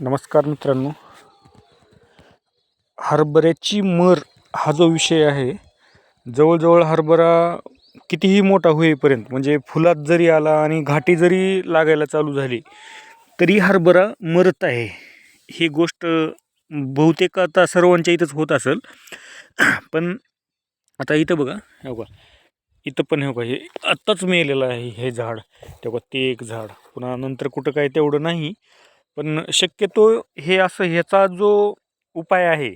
नमस्कार मित्रांनो. हरभऱ्याची मर हा जो विषय आहे जवळजवळ हरभरा कितीही मोठा होईपर्यंत म्हणजे फुलात जरी आला आणि घाटी जरी लागायला चालू झाली तरी हरभरा मरत आहे. ही गोष्ट बहुतेक आता सर्वांच्या इथंच होत असेल. पण आता इथं बघा हे बघा. इथं पण हे बघा हे आत्ताच मेलेलं आहे हे झाड. तेव्हा ते एक झाड. पुन्हा नंतर कुठं काय तेवढं नाही. पण शक्यतो हे असं ह्याचा जो उपाय आहे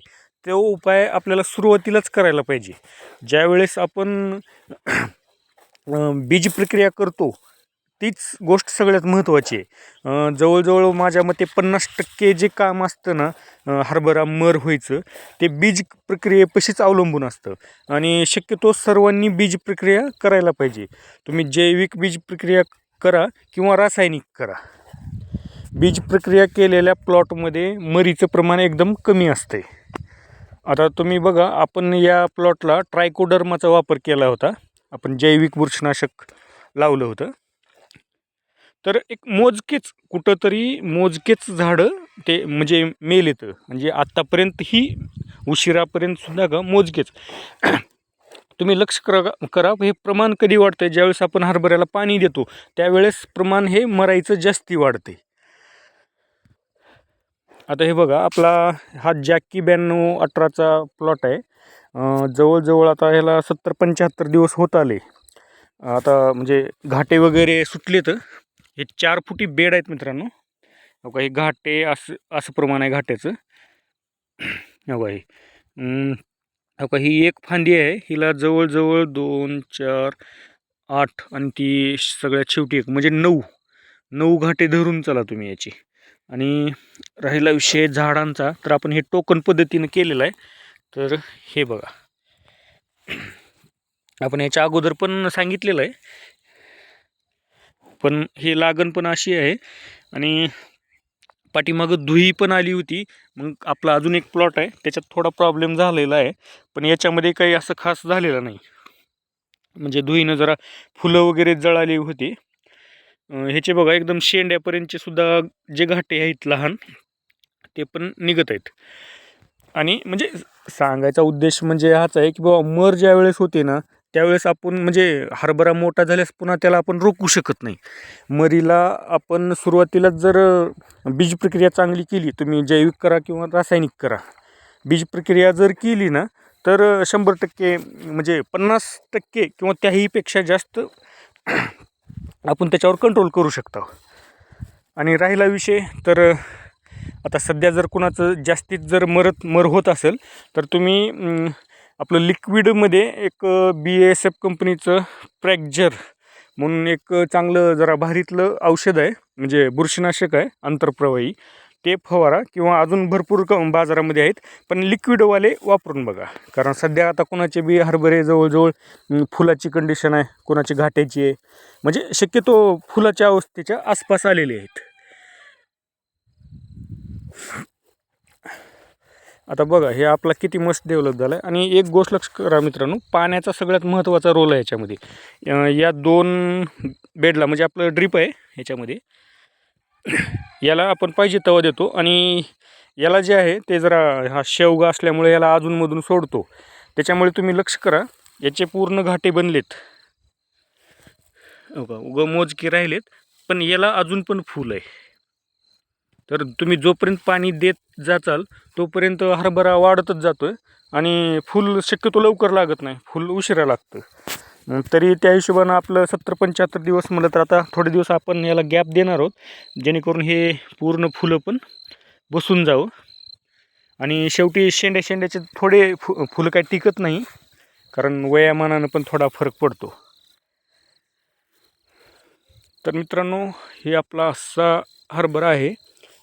तो उपाय आपल्याला सुरुवातीलाच करायला पाहिजे. ज्यावेळेस आपण बीज प्रक्रिया करतो तीच गोष्ट सगळ्यात महत्त्वाची आहे. जवळजवळ माझ्या मते पन्नास टक्के जे काम असतं ना हरभरा मर व्हायचं ते बीज प्रक्रियेपशीच अवलंबून असतं. आणि शक्यतो सर्वांनी बीज प्रक्रिया करायला पाहिजे. तुम्ही जैविक बीज प्रक्रिया करा किंवा रासायनिक करा. बीज प्रक्रिया केलेल्या प्लॉटमध्ये मरीचं प्रमाण एकदम कमी असते आता तुम्ही बघा आपण या प्लॉटला ट्रायकोडर्माचा वापर केला होता. आपण जैविक बुरशनाशक लावलं होतं. तर एक मोजकेच कुठंतरी मोजकेच झाडं ते म्हणजे मेल येतं. म्हणजे आत्तापर्यंत ही उशिरापर्यंत सुद्धा का मोजकेच. तुम्ही लक्ष करा करा हे प्रमाण कधी वाढतं ज्यावेळेस आपण हरभऱ्याला पाणी देतो त्यावेळेस प्रमाण हे मरायचं जास्ती वाढते आता हे बघा आपला हा जॅकी ब्याण्णव अठराचा प्लॉट आहे. जवळजवळ आता ह्याला सत्तर पंच्याहत्तर दिवस होत आले. आता म्हणजे घाटे वगैरे सुटले तर हे चार फुटी बेड आहेत मित्रांनो. हो का हे घाटे असं असं प्रमाण आहे घाट्याचं. हो हे. अं, हो का ही एक फांदी आहे. हिला जवळजवळ दोन चार आठ आणि ती सगळ्यात शेवटी एक म्हणजे नऊ. नऊ घाटे धरून चला तुम्ही याची. आणि राहिला विषय झाडांचा तर आपण हे टोकन पद्धतीनं केलेलं आहे. तर हे बघा. आपण याच्या अगोदर पण सांगितलेलं आहे. पण हे लागण पण अशी आहे. आणि पाठीमागं धुई पण आली होती. मग आपला अजून एक प्लॉट आहे. त्याच्यात थोडा प्रॉब्लेम झालेला आहे. पण याच्यामध्ये काही असं खास झालेलं नाही. म्हणजे धुईनं जरा फुलं वगैरे जळाली होती. ह्याचे बघा एकदम शेंड्यापर्यंतचे सुद्धा जे घाटे आहेत लहान ते पण निघत आहेत. आणि म्हणजे सांगायचा उद्देश म्हणजे हाच आहे की बाबा मर ज्या वेळेस होते ना त्यावेळेस आपण म्हणजे हरभरा मोठा झाल्यास पुन्हा त्याला आपण रोखू शकत नाही. मरीला आपण सुरुवातीला जर बीज प्रक्रिया चांगली केली तुम्ही जैविक करा किंवा रासायनिक करा. बीज प्रक्रिया जर केली ना तर शंभर टक्के म्हणजे पन्नास टक्के किंवा त्याहीपेक्षा जास्त आपण त्याच्यावर कंट्रोल करू शकतो. आणि राहिला विषय तर आता सध्या जर कुणाचं जास्तीत जर मरत मर होत असेल तर तुम्ही आपलं लिक्विडमध्ये एक बी एस एफ कंपनीचं प्रॅक्जर म्हणून एक चांगलं जरा भारीतलं औषध आहे म्हणजे बुरशीनाशक आहे आंतरप्रवाही ते फवारा किंवा अजून भरपूर क बाजारामध्ये आहेत पण लिक्विडवाले वापरून बघा. कारण सध्या आता कोणाचे बी हरभरे जवळजवळ फुलाची कंडिशन आहे कोणाची घाट्याची आहे. म्हणजे शक्यतो फुलाच्या अवस्थेच्या आसपास आलेले आहेत. आता बघा हे आपला किती मस्त डेव्हलप झाला आहे आणि एक गोष्ट लक्ष करा मित्रांनो पाण्याचा सगळ्यात महत्त्वाचा रोल आहे याच्यामध्ये. या दोन बेडला म्हणजे आपलं ड्रीप आहे ह्याच्यामध्ये याला आपण पाहिजे तवा देतो आणि याला जे आहे ते जरा हा शेवगा असल्यामुळे याला अजूनमधून सोडतो. त्याच्यामुळे तुम्ही लक्ष करा याचे पूर्ण घाटे बनलेत. हो का उगं मोजके राहिलेत पण याला अजून पण फूल आहे. तर तुम्ही जोपर्यंत पाणी देत जाचाल तोपर्यंत हरभरा वाढतच जातो आहे आणि फुल शक्यतो लवकर लागत नाही फुल उशिरा लागतं. तरी त्या हिशोबानं आपलं सत्तर पंच्याहत्तर दिवस म्हणलं तर आता थोडे दिवस आपण याला गॅप देणार आहोत जेणेकरून हे पूर्ण फुलं पण बसून जावं. आणि शेवटी शेंड्या शेंड्याचे थोडे फु फुलं काही टिकत नाही कारण वयामानानं पण थोडा फरक पडतो. तर मित्रांनो हे आपला असा हरभरा आहे.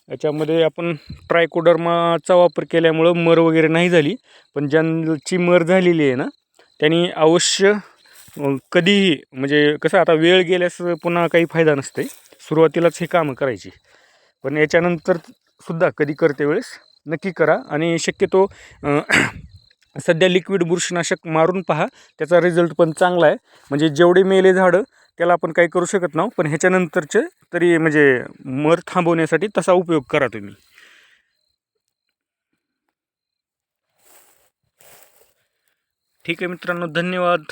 याच्यामध्ये आपण ट्रायकोडर्माचा वापर केल्यामुळं मर वगैरे नाही झाली पण ज्यांची मर झालेली आहे ना त्यांनी अवश्य कधीही म्हणजे कसं आता वेळ गेल्यास पुन्हा काही फायदा नसते सुरुवातीलाच हे कामं करायची. पण याच्यानंतर सुद्धा कधी करते वेळेस नक्की करा. आणि शक्यतो सध्या लिक्विड बुरशीनाशक मारून पहा. त्याचा रिझल्ट पण चांगला आहे. म्हणजे जेवढे मेले झाडं त्याला आपण काही करू शकत नाही. पण ह्याच्यानंतरचे तरी म्हणजे मर थांबवण्यासाठी तसा उपयोग करा तुम्ही. ठीक आहे मित्रांनो धन्यवाद.